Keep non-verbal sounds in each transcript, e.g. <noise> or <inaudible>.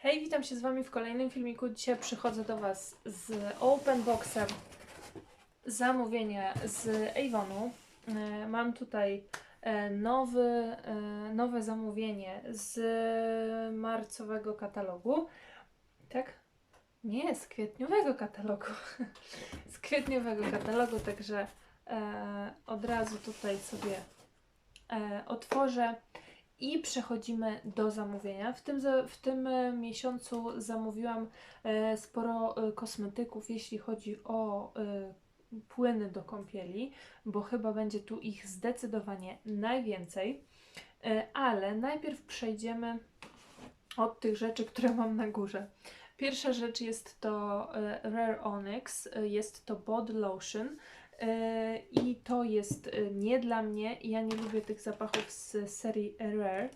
Hej, witam się z Wami w kolejnym filmiku. Dzisiaj przychodzę do Was z open boxem zamówienia z Avonu. E, Mam tutaj e, nowy, e, nowe zamówienie z marcowego katalogu. Tak? Nie, z kwietniowego katalogu. <laughs> z kwietniowego katalogu, także od razu tutaj sobie otworzę i przechodzimy do zamówienia. W tym, w tym e, miesiącu zamówiłam e, sporo e, kosmetyków, jeśli chodzi o płyny do kąpieli, bo chyba będzie tu ich zdecydowanie najwięcej. Ale najpierw przejdziemy od tych rzeczy, które mam na górze. Pierwsza rzecz jest to Rare Onyx, jest to body lotion. E, I to jest e, nie dla mnie. Ja nie lubię tych zapachów z serii Rare.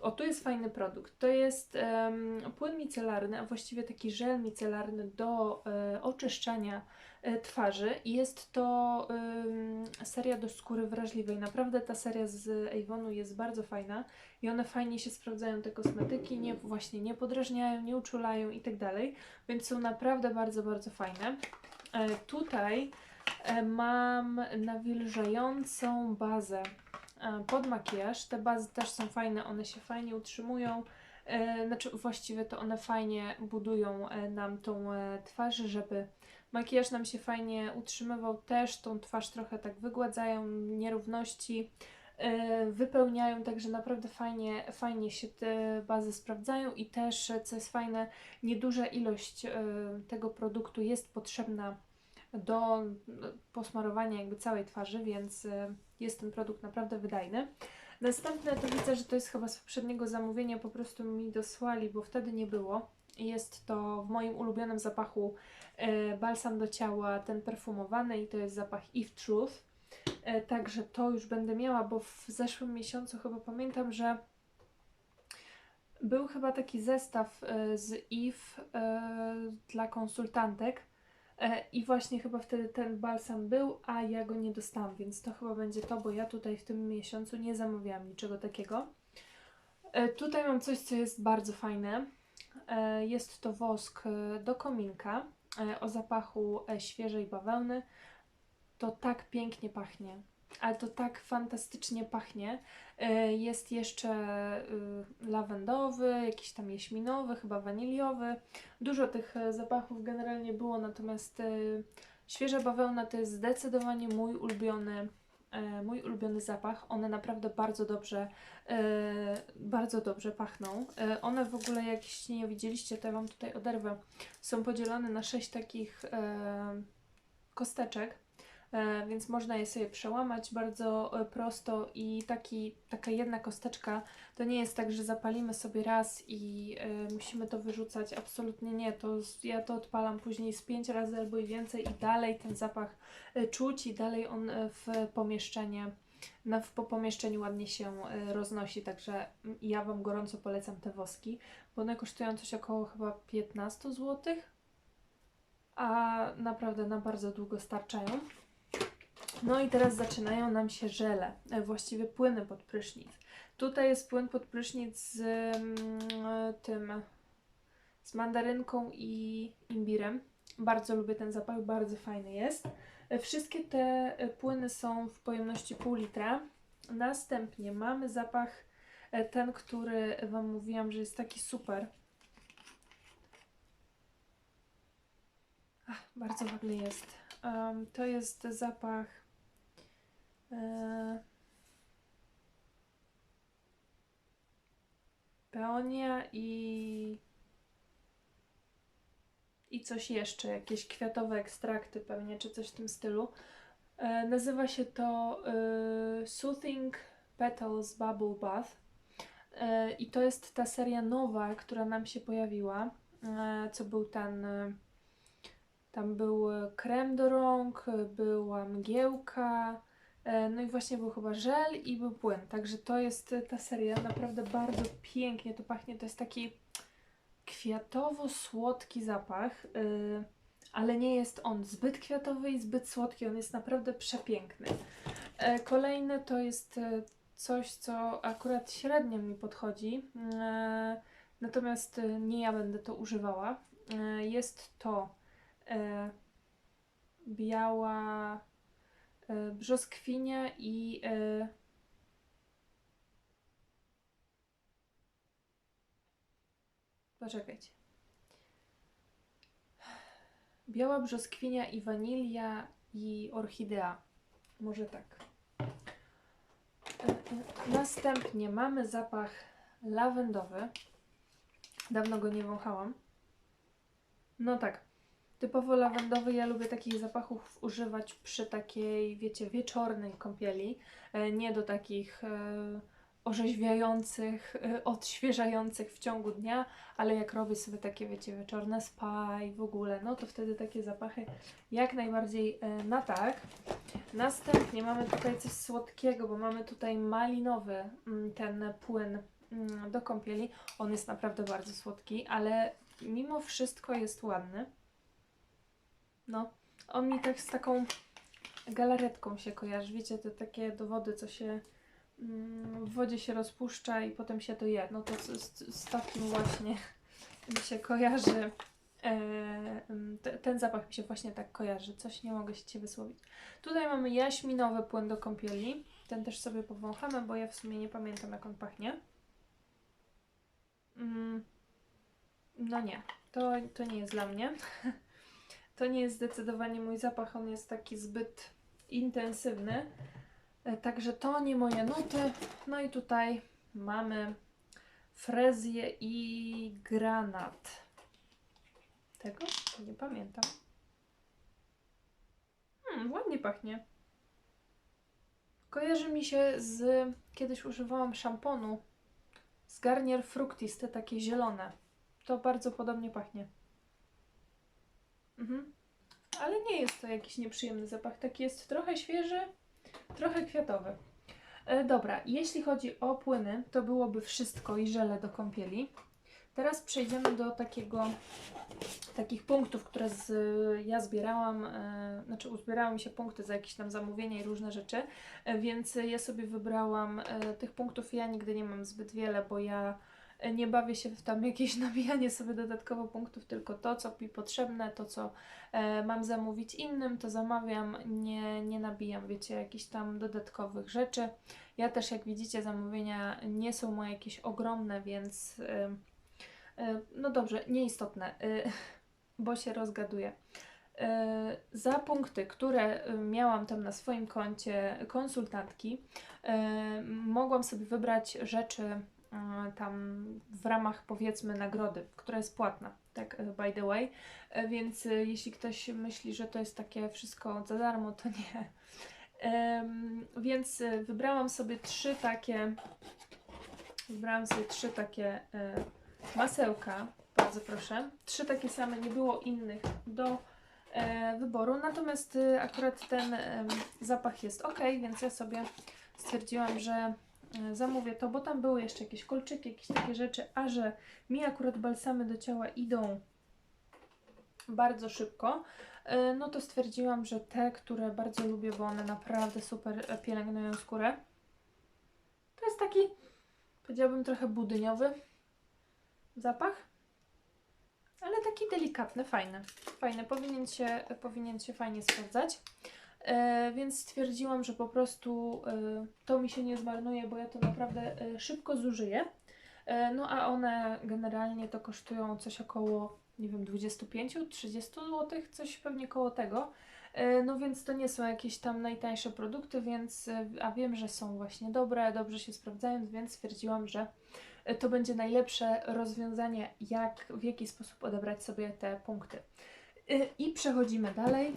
O, tu jest fajny produkt. To jest em, płyn micelarny, a właściwie taki żel micelarny do e, oczyszczania e, twarzy. Jest to em, seria do skóry wrażliwej. Naprawdę ta seria z Avonu jest bardzo fajna i one fajnie się sprawdzają, te kosmetyki, nie, właśnie nie podrażniają, nie uczulają i tak dalej, więc są naprawdę bardzo, bardzo fajne. Tutaj mam nawilżającą bazę e, pod makijaż. Te bazy też są fajne, one się fajnie utrzymują. E, znaczy, właściwie to one fajnie budują e, nam tą e, twarz, żeby makijaż nam się fajnie utrzymywał. Też tą twarz trochę tak wygładzają, nierówności e, wypełniają, także naprawdę fajnie, fajnie się te bazy sprawdzają i też, e, co jest fajne, nieduża ilość e, tego produktu jest potrzebna do e, posmarowania jakby całej twarzy, więc e, jest ten produkt naprawdę wydajny. Następne to widzę, że to jest chyba z poprzedniego zamówienia, po prostu mi dosłali, bo wtedy nie było. Jest to w moim ulubionym zapachu e, balsam do ciała, ten perfumowany i to jest zapach Eve Truth. E, także to już będę miała, bo w zeszłym miesiącu chyba pamiętam, że był chyba taki zestaw z e, dla konsultantek. E, I właśnie chyba wtedy ten balsam był, a ja go nie dostałam, więc to chyba będzie to, bo ja tutaj w tym miesiącu nie zamawiałam niczego takiego. E, Tutaj mam coś, co jest bardzo fajne. E, Jest to wosk do kominka o zapachu świeżej bawełny. To tak pięknie pachnie, ale to tak fantastycznie pachnie. E, Jest jeszcze y, lawendowy, jakiś tam jaśminowy, chyba waniliowy. Dużo tych e, zapachów generalnie było, natomiast e, świeża bawełna to jest zdecydowanie mój ulubiony, mój ulubiony zapach. One naprawdę bardzo dobrze, bardzo dobrze pachną. One w ogóle, jak nie widzieliście, to ja Wam tutaj oderwę, są podzielone na sześć takich kosteczek. E, więc można je sobie przełamać bardzo e, prosto i taki, taka jedna kosteczka to nie jest tak, że zapalimy sobie raz i y, musimy to wyrzucać. Absolutnie nie. To ja to odpalam później z pięć razy albo i więcej i dalej ten zapach czuć i dalej on w pomieszczenie, na, po pomieszczeniu ładnie się roznosi. Także mm, ja Wam gorąco polecam te woski, bo one kosztują coś około chyba 15 zł, a naprawdę na bardzo długo starczają. No i teraz zaczynają nam się żele, e, właściwie płyny pod prysznic. Tutaj jest płyn pod prysznic z mm, tym, z mandarynką i imbirem. Bardzo lubię ten zapach, bardzo fajny jest. E, Wszystkie te e, płyny są w pojemności pół litra. Następnie mamy zapach, ten, który Wam mówiłam, że jest taki super. Ach, bardzo ładny jest. Em, to jest zapach. E, Peonia i. I coś jeszcze, jakieś kwiatowe ekstrakty pewnie, czy coś w tym stylu. E, nazywa się to e, Soothing Petals Bubble Bath. E, I to jest ta seria nowa, która nam się pojawiła. E, co był ten. E, tam był krem do rąk, była mgiełka. E, No i właśnie był chyba żel i był płyn. Także to jest e, ta seria. Naprawdę bardzo pięknie to pachnie. To jest taki kwiatowo-słodki zapach, y, ale nie jest on zbyt kwiatowy i zbyt słodki. On jest naprawdę przepiękny. E, Kolejne to jest e, coś, co akurat średnio mi podchodzi. E, natomiast e, nie ja będę to używała. E, Jest to e, biała e, brzoskwinia i e, poczekajcie. Biała brzoskwinia i wanilia i orchidea. Może tak. E, e, Następnie mamy zapach lawendowy. Dawno go nie wąchałam. No tak. Typowo lawendowy, ja lubię takich zapachów używać przy takiej, wiecie, wieczornej kąpieli. E, Nie do takich e, orzeźwiających, e, odświeżających w ciągu dnia, ale jak robię sobie takie, wiecie, wieczorne spa i w ogóle, no to wtedy takie zapachy jak najbardziej na tak. Następnie mamy tutaj coś słodkiego, bo mamy tutaj malinowy mm, ten płyn mm, do kąpieli. On jest naprawdę bardzo słodki, ale mimo wszystko jest ładny. No, on mi tak z taką galaretką się kojarzy. Wiecie, te takie dowody, co się mm, w wodzie się rozpuszcza i potem się to je. No to z, z, takim właśnie <laughs> mi się kojarzy. E, mm, te, ten zapach mi się właśnie tak kojarzy. Coś nie mogę się Cię wysłowić. Tutaj mamy jaśminowy płyn do kąpieli. Ten też sobie powąchamy, bo ja w sumie nie pamiętam jak on pachnie. Mm, no nie, to, to nie jest dla mnie. <laughs> To nie jest zdecydowanie mój zapach, on jest taki zbyt intensywny. E, Także to nie moje nuty. No i tutaj mamy frezję i granat. Tego? Nie pamiętam. Hmm, ładnie pachnie. Kojarzy mi się z... Kiedyś używałam szamponu z Garnier Fructis, te takie zielone. To bardzo podobnie pachnie. Mhm. Ale nie jest to jakiś nieprzyjemny zapach. Taki jest trochę świeży, trochę kwiatowy. E, dobra, jeśli chodzi o płyny, to byłoby wszystko i żele do kąpieli. Teraz przejdziemy do takiego, takich punktów, które z, ja zbierałam, e, znaczy uzbierałam mi się punkty za jakieś tam zamówienia i różne rzeczy, e, więc ja sobie wybrałam e, tych punktów. Ja nigdy nie mam zbyt wiele, bo ja nie bawię się w tam jakieś <laughs> nabijanie sobie dodatkowo punktów, tylko to, co mi potrzebne, to, co e, mam zamówić innym, to zamawiam, nie, nie nabijam, wiecie, jakichś tam dodatkowych rzeczy. Ja też, jak widzicie, zamówienia nie są moje jakieś ogromne, więc e, e, no dobrze, nieistotne, e, <laughs> bo się rozgaduję. E, Za punkty, które e, miałam tam na swoim koncie konsultantki, e, mogłam sobie wybrać rzeczy tam w ramach powiedzmy nagrody, która jest płatna, tak e, by the way. E, Więc e, jeśli ktoś myśli, że to jest takie wszystko za darmo, to nie. Więc e, wybrałam sobie trzy takie wybrałam sobie trzy takie e, masełka, bardzo proszę. Trzy takie same, nie było innych do e, wyboru, natomiast e, akurat ten zapach jest ok, więc ja sobie stwierdziłam, że e, zamówię to, bo tam były jeszcze jakieś kolczyki, jakieś takie rzeczy, a że mi akurat balsamy do ciała idą bardzo szybko, e, no to stwierdziłam, że te, które bardzo lubię, bo one naprawdę super e, pielęgnują skórę. To jest taki, powiedziałabym, trochę budyniowy zapach, ale taki delikatny, fajny. Fajny, powinien się, powinien się fajnie sprawdzać. E, więc stwierdziłam, że po prostu e, to mi się nie zmarnuje, bo ja to naprawdę e, szybko zużyję. E, no a one generalnie to kosztują coś około, nie wiem, 25-30 zł, coś pewnie koło tego. E, No więc to nie są jakieś tam najtańsze produkty, więc, e, a wiem, że są właśnie dobre, dobrze się sprawdzają, więc stwierdziłam, że e, to będzie najlepsze rozwiązanie, jak, w jaki sposób odebrać sobie te punkty. E, I przechodzimy dalej.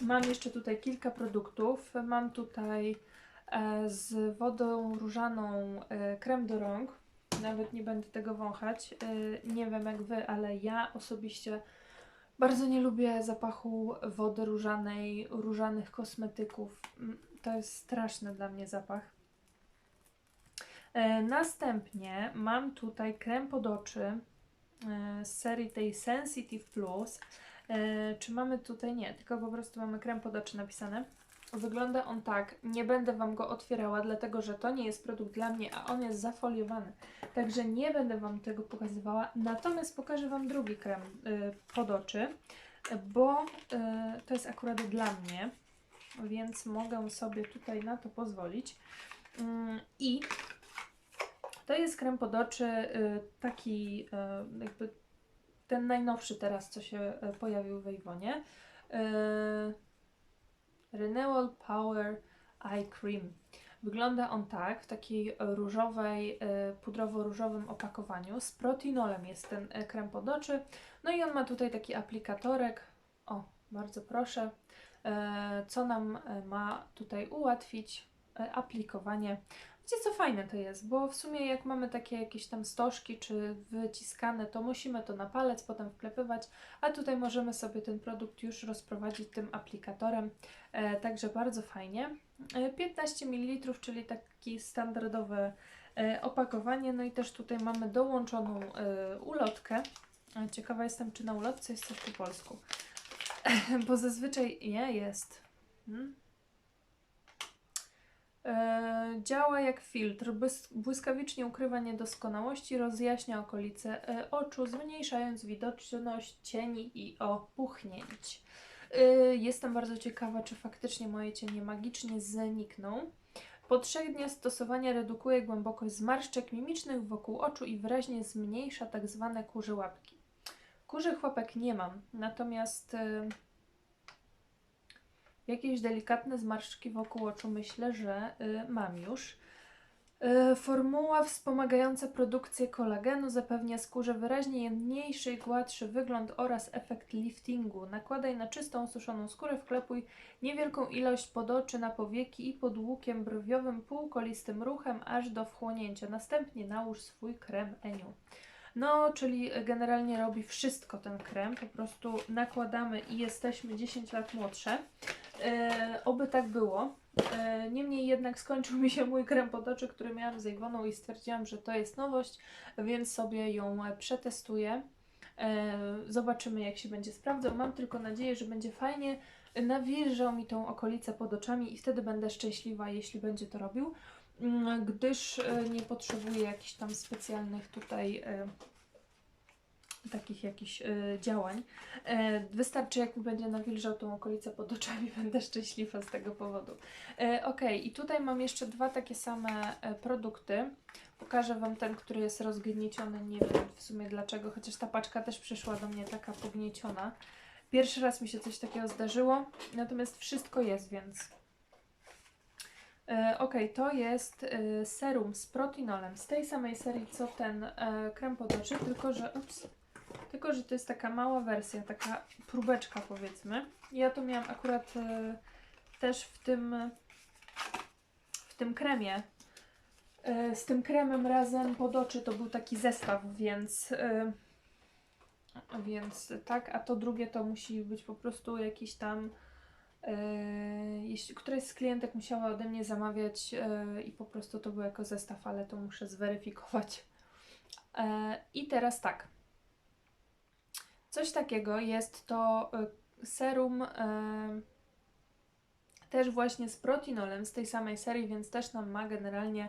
Mam jeszcze tutaj kilka produktów. Mam tutaj e, z wodą różaną e, krem do rąk. Nawet nie będę tego wąchać. E, nie wiem jak wy, ale ja osobiście bardzo nie lubię zapachu wody różanej, różanych kosmetyków. Mm, To jest straszny dla mnie zapach. E, następnie mam tutaj krem pod oczy e, z serii tej Sensitive Plus. E, czy mamy tutaj? Nie, tylko po prostu mamy krem pod oczy napisane. Wygląda on tak. Nie będę Wam go otwierała, dlatego że to nie jest produkt dla mnie, a on jest zafoliowany. Także nie będę Wam tego pokazywała. Natomiast pokażę Wam drugi krem y, pod oczy, bo y, to jest akurat dla mnie, więc mogę sobie tutaj na to pozwolić. Mm, I to jest krem pod oczy, taki jakby ten najnowszy teraz, co się y, pojawił w Avonie. Y, Renewal Power Eye Cream. Wygląda on tak, w takiej różowej, y, pudrowo-różowym opakowaniu. Z protinolem jest ten krem pod oczy. No i on ma tutaj taki aplikatorek. O, bardzo proszę. Co nam ma tutaj ułatwić aplikowanie. Wiecie co fajne to jest, bo w sumie jak mamy takie jakieś tam stożki czy wyciskane, to musimy to na palec potem wklepywać, a tutaj możemy sobie ten produkt już rozprowadzić tym aplikatorem, e, także bardzo fajnie. E, 15 ml, czyli taki standardowe e, opakowanie, no i też tutaj mamy dołączoną e, ulotkę. E, Ciekawa jestem, czy na ulotce jest coś po polsku, <laughs> bo zazwyczaj nie jest. Hmm? E, działa jak filtr, błys- błyskawicznie ukrywa niedoskonałości, rozjaśnia okolice e, oczu, zmniejszając widoczność cieni i opuchnięć. E, jestem bardzo ciekawa, czy faktycznie moje cienie magicznie znikną. Po trzech dniach stosowania redukuje głębokość zmarszczek mimicznych wokół oczu i wyraźnie zmniejsza tak zwane kurze łapki. Kurzych łapek nie mam, natomiast Jakieś delikatne zmarszczki wokół oczu myślę, że y, mam już. Y, formuła wspomagająca produkcję kolagenu zapewnia skórze wyraźnie jemniejszy i gładszy wygląd oraz efekt liftingu. Nakładaj na czystą, osuszoną skórę, wklepuj niewielką ilość pod oczy, na powieki i pod łukiem brwiowym półkolistym ruchem aż do wchłonięcia. Następnie nałóż swój krem Eniu. No, czyli generalnie robi wszystko ten krem, po prostu nakładamy i jesteśmy 10 lat młodsze. E, oby tak było. E, niemniej jednak skończył mi się mój krem pod oczy, który miałam z Iwoną i stwierdziłam, że to jest nowość, więc sobie ją e, przetestuję. E, zobaczymy, jak się będzie sprawdzał. Mam tylko nadzieję, że będzie fajnie nawilżał mi tą okolicę pod oczami i wtedy będę szczęśliwa, jeśli będzie to robił, gdyż e, nie potrzebuję jakichś tam specjalnych tutaj e, takich jakichś e, działań. Wystarczy, jak mi będzie nawilżał tą okolicę pod oczami, <laughs> będę szczęśliwa z tego powodu. Ok, i tutaj mam jeszcze dwa takie same produkty. Pokażę Wam ten, który jest rozgnieciony. Nie wiem w sumie dlaczego, chociaż ta paczka też przyszła do mnie taka pognieciona. Pierwszy raz mi się coś takiego zdarzyło, natomiast wszystko jest, więc. E, ok, to jest e, serum z protinolem z tej samej serii co ten e, krem pod oczy, tylko że. Ups, tylko, że to jest taka mała wersja, taka próbeczka powiedzmy. Ja to miałam akurat też w tym w tym kremie. Z tym kremem razem pod oczy to był taki zestaw, więc więc tak, a to drugie to musi być po prostu jakiś tam jeśli któraś z klientek musiała ode mnie zamawiać e, i po prostu to był jako zestaw, ale to muszę zweryfikować. E, I teraz tak. Coś takiego jest to serum też właśnie z protinolem z tej samej serii, więc też nam ma generalnie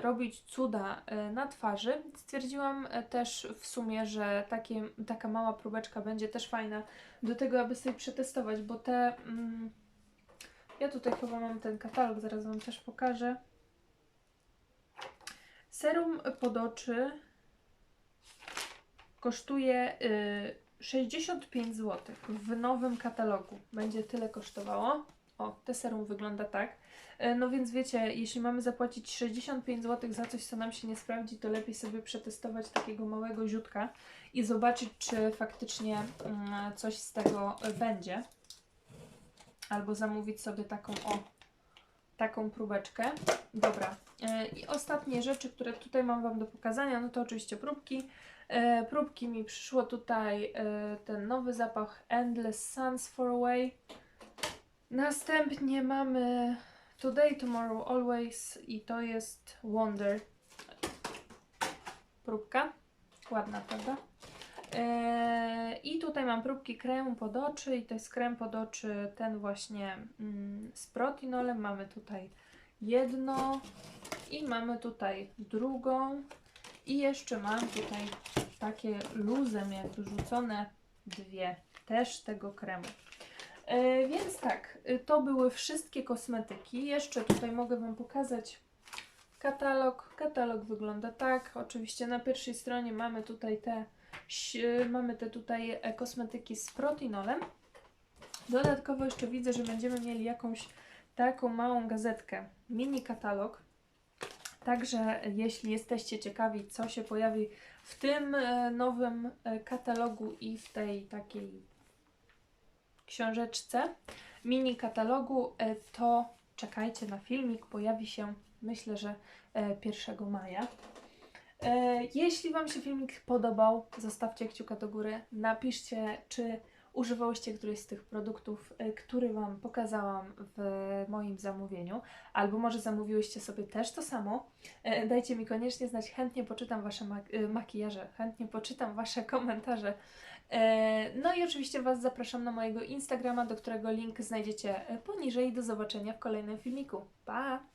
robić cuda y, na twarzy. Stwierdziłam y, też w sumie, że takie, taka mała próbeczka będzie też fajna do tego, aby sobie przetestować, bo te... Mm, ja tutaj chyba mam ten katalog, zaraz Wam też pokażę. Serum pod oczy kosztuje y, 65 zł w nowym katalogu. Będzie tyle kosztowało. O, te serum wygląda tak. Y, No więc wiecie, jeśli mamy zapłacić 65 zł za coś, co nam się nie sprawdzi, to lepiej sobie przetestować takiego małego ziutka i zobaczyć, czy faktycznie mm, coś z tego będzie. Albo zamówić sobie taką o taką próbeczkę. Dobra. y, I ostatnie rzeczy, które tutaj mam Wam do pokazania, no to oczywiście próbki. E, próbki mi przyszło tutaj e, ten nowy zapach Endless Suns for Away. Następnie mamy Today, Tomorrow, Always i to jest Wonder. Próbka. Ładna, prawda? E, I tutaj mam próbki kremu pod oczy i to jest krem pod oczy ten właśnie mm, z protinolem. Mamy tutaj jedno i mamy tutaj drugą i jeszcze mam tutaj takie luzem jakby rzucone dwie też tego kremu. E, więc tak, y, to były wszystkie kosmetyki. Jeszcze tutaj mogę Wam pokazać katalog. Katalog wygląda tak. Oczywiście na pierwszej stronie mamy tutaj te, ś- mamy te tutaj e, kosmetyki z protinolem. Dodatkowo jeszcze widzę, że będziemy mieli jakąś taką małą gazetkę, mini katalog. Także jeśli jesteście ciekawi, co się pojawi w tym e, nowym e, katalogu i w tej takiej książeczce, mini katalogu, e, to czekajcie na filmik. Pojawi się myślę, że e, 1 maja. E, Jeśli Wam się filmik podobał, zostawcie kciuka do góry. Napiszcie, czy używałyście któryś z tych produktów, e, który Wam pokazałam w moim zamówieniu, albo może zamówiłyście sobie też to samo. E, Dajcie mi koniecznie znać, chętnie poczytam Wasze mak- e, makijaże, chętnie poczytam Wasze komentarze. E, No i oczywiście Was zapraszam na mojego Instagrama, do którego link znajdziecie e, poniżej. Do zobaczenia w kolejnym filmiku. Pa!